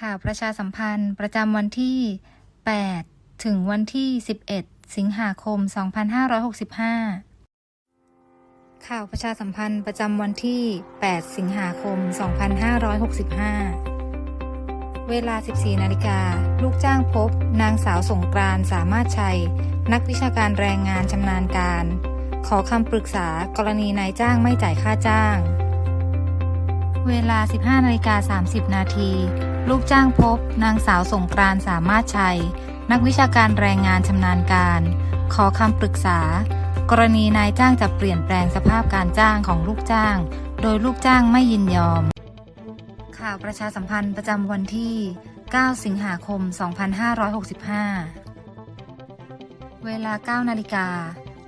ข่าวประชาสัมพันธ์ประจำวันที่ 8 ถึงวันที่ 11 สิงหาคม 2565 ข่าวประชาสัมพันธ์ประจำวันที่ 8 สิงหาคม 2565 เวลา 14 นาฬิกา ลูกจ้างพบ นางสาวสงกรานต์สามารถชัย นักวิชาการแรงงานชำนาญการ ขอคำปรึกษากรณีนายจ้างไม่จ่ายค่าจ้าง เวลา 15นาฬิกา30 นาที ลูกจ้างพบ นางสาวสงกรานต์สามารถชัย นักวิชาการแรงงานชำนาญการ ขอคำปรึกษา กรณีนายจ้างจะเปลี่ยนแปลงสภาพการจ้างของลูกจ้าง โดยลูกจ้างไม่ยินยอม ข่าวประชาสัมพันธ์ประจำวันที่ 9 สิงหาคม 2565 เวลา 9 นาฬิกา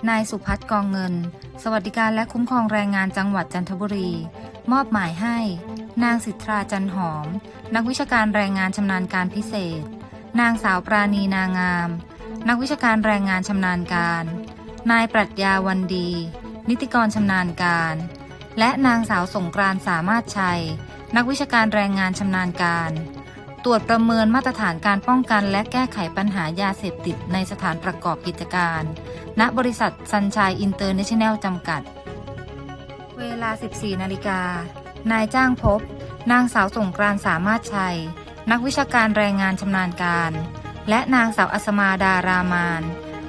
นายสุพัฒน์กองเงิน สวัสดิการและคุ้มครองแรงงานจังหวัดจันทบุรี มอบหมายให้ นางสิทธาจันหอม นักวิชาการแรงงานชำนาญการพิเศษ นางสาวปราณีนางาม นักวิชาการแรงงานชำนาญการ นายปรัชญาวันดี นิติกรชำนาญการ และนางสาวสงกรานต์สามารถชัย นักวิชาการแรงงานชำนาญการ ตรวจประเมินมาตรฐานการป้องกันและแก้ไขปัญหายาเสพติดในสถานประกอบกิจการ ณ บริษัทซันชัยอินเตอร์เนชั่นแนลจำกัด เวลา 14 นาฬิกา นายจ้างพบ นางสาวสงกรานต์สามารถชัย นักวิชาการแรงงานชำนาญการ และนางสาวอัศมาดารามาน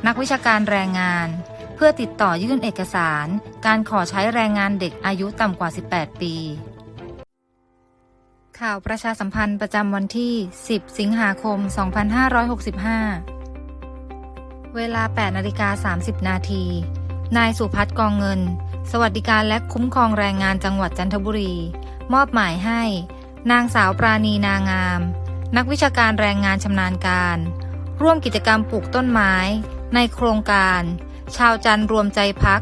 นักวิชาการแรงงาน เพื่อติดต่อยื่นเอกสาร การขอใช้แรงงานเด็กอายุต่ำกว่า 18 ปี ข่าวประชาสัมพันธ์ประจำวันที่ 10 สิงหาคม 2565 เวลา 8นาฬิกา30 นาที นายสุพัฒน์กองเงิน สวัสดิการและคุ้มครองแรงงานจังหวัดจันทบุรี มอบหมายให้ นางสาวปราณีนางาม นักวิชาการแรงงานชำนาญการ ร่วมกิจกรรมปลูกต้นไม้ ในโครงการ ชาวจันทร์รวมใจพัก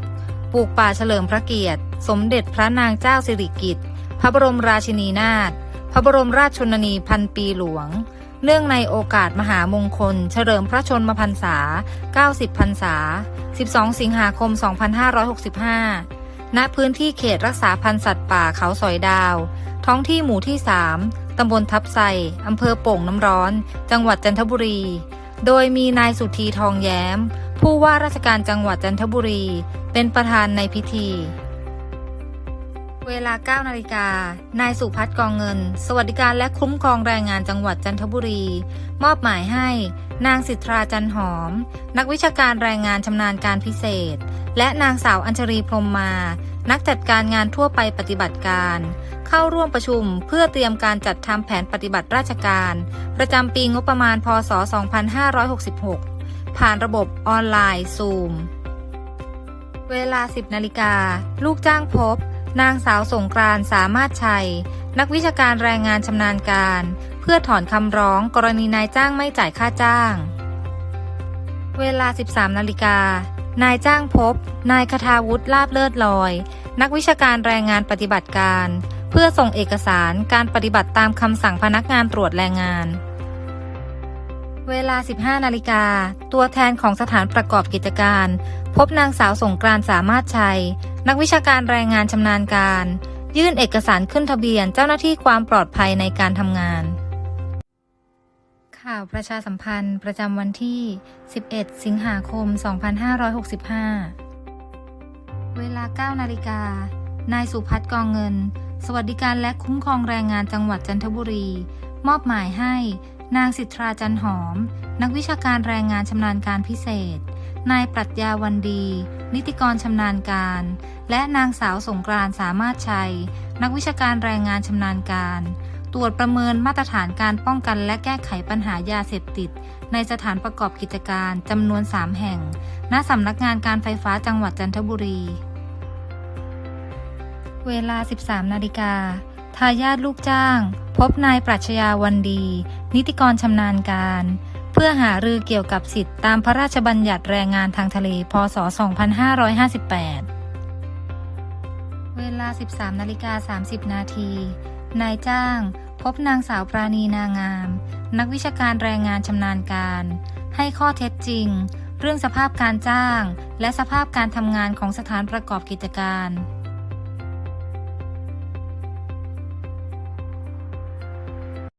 ปลูกป่าเฉลิมพระเกียรติ สมเด็จพระนางเจ้าสิริกิติ์พระบรมราชินีนาถ ระบรมราชชนนีพันปีหลวง เนื่องในโอกาสมหามงคล เฉลิมพระชนมพรรษา 90 พรรษา 12 สิงหาคม 2565 ณ พื้นที่เขตรักษาพันธุ์สัตว์ป่าเขาสอยดาว ท้องที่หมู่ที่ 3 ตำบลทับไซอำเภอโป่งน้ำร้อน จังหวัดจันทบุรี โดยมีนายสุธีทองแย้ม ผู้ว่าราชการจังหวัดจันทบุรี เป็นประธานในพิธี เวลา 9 นาฬิกา นายสุพัฒน์กองเงิน สวัสดิการและคุ้มครองแรงงานจังหวัดจันทบุรี มอบหมายให้ นางสิทธาจันหอม นักวิชาการแรงงานชำนาญการพิเศษ และนางสาวอัญชรีพรมมา นักจัดการงานทั่วไปปฏิบัติการ เข้าร่วมประชุมเพื่อเตรียมการจัดทำแผนปฏิบัติราชการ ประจำปีงบประมาณ พศ 2566 ผ่านระบบออนไลน์ซูม เวลา 10 นาฬิกา ลูกจ้างพบ นางสาวสงกรานต์สามารถชัย นักวิชาการแรงงานชำนาญการ เพื่อถอนคำร้องกรณีนายจ้างไม่จ่ายค่าจ้าง เวลา 13นาฬิกานายจ้างพบ นายคทาวุฒิลาบเลิศลอย นักวิชาการแรงงานปฏิบัติการ เพื่อส่งเอกสารการปฏิบัติตามคำสั่งพนักงานตรวจแรงงาน เวลา 15 นาฬิกา ตัวแทนของสถานประกอบกิจการ พบนางสาวสงกรานต์สามารถชัย นักวิชาการแรงงานชำนาญการ ยื่นเอกสารขึ้นทะเบียนเจ้าหน้าที่ความปลอดภัยในการทำงาน ข่าวประชาสัมพันธ์ประจำวันที่ 11 สิงหาคม 2565 เวลา 9 นาฬิกา นายสุพัฒน์กองเงิน สวัสดิการและคุ้มครองแรงงานจังหวัดจันทบุรี มอบหมายให้ นางสิทธาจันหอม นักวิชาการแรงงานชำนาญการพิเศษ นายปรัชญาวันดี นิติกรชำนาญการ และนางสาวสงกรานต์สามารถชัย นักวิชาการแรงงานชำนาญการ ตรวจประเมินมาตรฐานการป้องกันและแก้ไขปัญหายาเสพติด ในสถานประกอบกิจการจำนวน 3 แห่ง ณ สำนักงานการไฟฟ้าจังหวัดจันทบุรี เวลา 13 นาฬิกา ทายาทลูกจ้าง พบนายปรัชญาวันดี นิติกรชำนาญการ เพื่อหารือเกี่ยวกับสิทธิตามพระราชบัญญัติแรงงานทางทะเล พศ 2558 เวลา 13นาฬิกา30 นาที นายจ้าง พบนางสาวปราณีนางาม นักวิชาการแรงงานชำนาญการ ให้ข้อเท็จจริง เรื่องสภาพการจ้าง และสภาพการทำงานของสถานประกอบกิจการ